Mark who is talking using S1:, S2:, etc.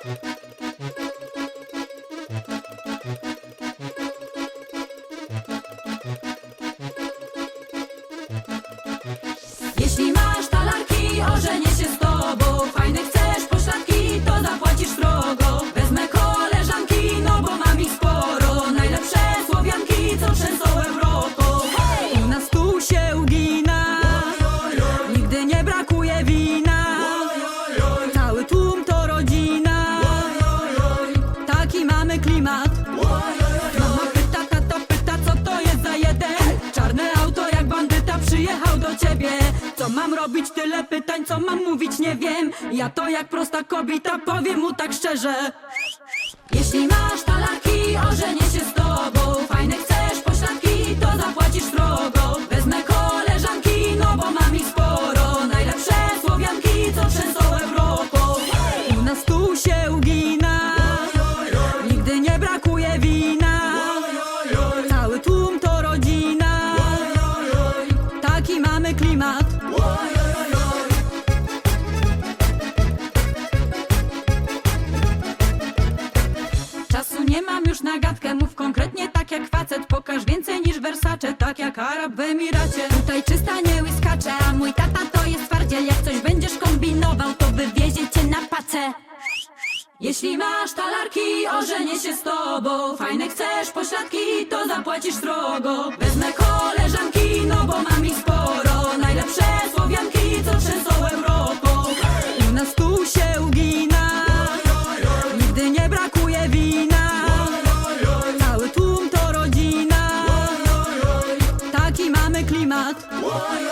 S1: Thank you. Klimat Mama pyta, tata pyta, co to jest za jeden Czarne auto jak bandyta przyjechał do ciebie Co mam robić? Tyle pytań, co mam mówić? Nie wiem Ja to jak prosta kobieta, powiem mu tak szczerze Jeśli masz klimat. Czasu nie mam już na gadkę Mów konkretnie tak jak facet. Pokaż więcej niż Versace Tak jak Arab w Emiracie. Tutaj czysta nie łyskacze A mój tata to jest twardziel. Jak coś będziesz kombinował To wywiezie cię na pacę. Jeśli masz talarki, ożenię się z tobą. Fajne chcesz pośladki, to zapłacisz strogo Wezmę Oh,